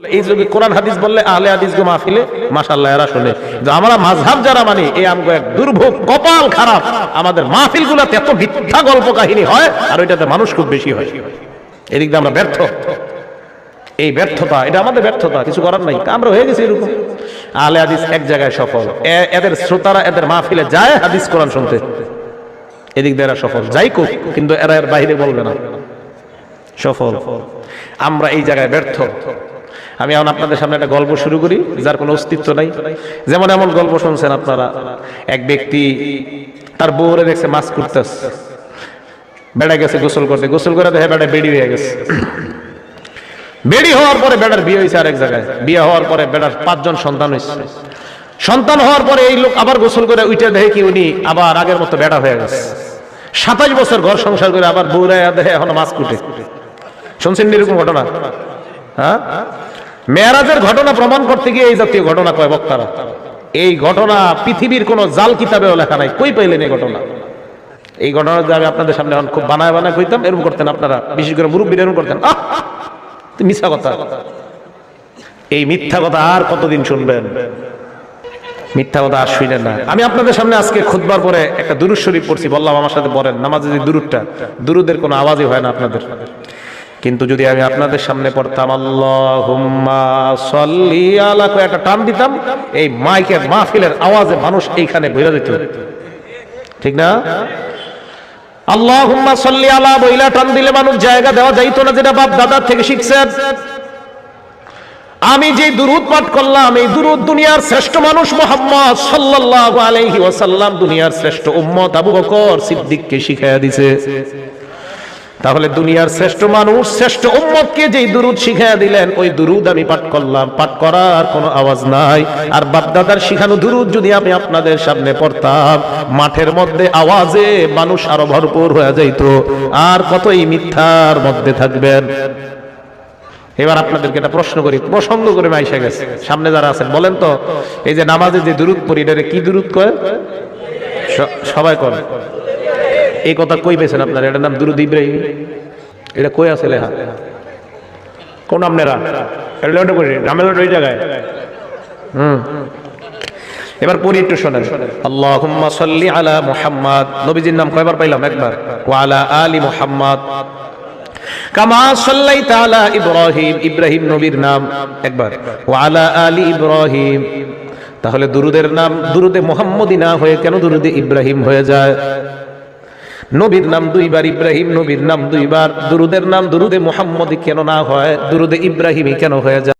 এই যুগে কোরআন হাদিস বললে, আহলে হাদিস গো মাহফিলে এরা শুনে। যে আমরা যারা মানি, এই আমগো এক দুর্ভোগ, কপাল খারাপ। আমাদের এত মিথ্যা গল্প কাহিনী হয়, আর ওইটাতে মানুষ খুব বেশি হয়। এদিক দিয়ে আমরা ব্যর্থ। এই ব্যর্থতা, এটা আমাদের ব্যর্থতা, কিছু করার নাই। আমরা হয়ে গেছি এরকম। আহলে হাদিস এক জায়গায় সফল। এদের শ্রোতারা এদের মাহফিলে যায় হাদিস, কোরআন শুনতে। এদিক দিয়ে এরা সফল। যাই কোক কিন্তু এরা এর বাইরে বলবে না। সফল। আমরা এই জায়গায় ব্যর্থ। আমি এখন আপনাদের সামনে একটা গল্প শুরু করি, যার কোনো অস্তিত্ব নাই। যেমন এমন গল্প শুনছেন আপনারা, এক ব্যক্তি তার বউরে দেখছে মাছ করতেছে বেড়া গেছে, গোসল করতে। গোসল করে দেখে বেড়া বেড়ি হয়ে গেছে। বেড়ি হওয়ার পরে বেড়ার বিয়ে হয়েছে আরেক জায়গায়। বিয়ে হওয়ার পরে বেড়ার পাঁচজন সন্তান হয়েছে। সন্তান হওয়ার পরে এই লোক আবার গোসল করে উঠে দেখে কি উনি আবার আগের মতো বেড়া হয়ে গেছে। সাতাশ বছর ঘর সংসার করে আবার বউরাইয়া দেখে এখনও মাছ কুটে। শুনছেন এরকম ঘটনা? হ্যাঁ? মেয়ারাজের ঘটনা প্রমাণ করতে গিয়ে এই জাতীয় ঘটনা কয় বক্তারা? এই ঘটনা পৃথিবীর কোন জাল কিতাবেও লেখা নাই। কই পাইলেন এই ঘটনা? এই ঘটনা আমি আপনাদের সামনে এখন খুব বানায় বানায় কইতাম, এরকম করতেন আপনারা। বিশেষ করে মুরব্বীর এরকম করতেন। মিথ্যা কথা। এই মিথ্যা কথা আর কতদিন শুনবেন? মিথ্যা কথা আর শুনেন না। আমি আপনাদের সামনে আজকে খুদবার পরে একটা দুরুদ শরীফ পড়ছি, বললাম আমার সাথে পড়েন। নামাজে যে দুরুদটা, দুরুদের কোনো আওয়াজই হয় না আপনাদের। কিন্তু যদি আমি আপনাদের সামনে পড়তাম সল্লি একটা টান দিতাম, এই মাইকের মাহফিলের আওয়াজে মানুষ এইখানে বইরা দিত। ঠিক না? আল্লাহুম্মা সল্লি আলা বইলা টান দিলে মানুষ জায়গা দেওয়া যাইতো না, যেটা বাপ দাদার থেকে শিখছেন আমি যে দুরুদ পাঠ করলাম, এই দুরুদ দুনিয়ার শ্রেষ্ঠ মানুষ মোহাম্মদ সাল্লাল্লাহু আলাইহি ওয়াসাল্লাম, দুনিয়ার শ্রেষ্ঠ উম্মত আবু বকর সিদ্দিককে শিখাইয়া দিছে। তাহলে দুনিয়ার শ্রেষ্ঠ মানুষ, শ্রেষ্ঠ উম্মতকে যেই দুরুদ শিখাইয়া দিলেন, ওই দুরুদ আমি পাঠ করলাম। পাঠ করার কোনো আওয়াজ নাই। আর বাপদাদার শিখানো দুরুদ যদি আমি আপনাদের সামনে পড়তাম, মাঠের মধ্যে আওয়াজে মানুষ আরও ভরপুর হয়ে যাইতো। আর কতই মিথ্যার মধ্যে থাকবেন। এবার আপনাদেরকে একটা প্রশ্ন করি, প্রসঙ্গ করে মাইসা গেছে। সামনে যারা আছেন, বলেন তো, এই যে নামাজে যে দূরত পড়ি কি দূরত করে সবাই কয়। এই কথা কই পেয়েছেন আপনারা? এটার নাম দুরুদ ইব্রাহিম। এটা কই আছে লেখা? কোন আপনারা এটা করি ওই জায়গায়। হুম। এবার পড়ি একটু শোনেন। আল্লাহুম্মা আলা নবীজির নাম কয়বার পাইলাম? একবার। আলা কামা আলা ইব্রাহিম। নাম। একবার। ইব্রাহিম। তাহলে দুরুদের নাম দুরুদে মোহাম্মদী না হয়ে কেন দুরুদে ইব্রাহিম হয়ে যায়? নবীর নাম দুইবার, ইব্রাহিম নবীর নাম দুইবার। দুরুদের নাম দুরুদে মোহাম্মদ কেন না হয়? দুরুদে ইব্রাহিমই কেন হয়ে যায়?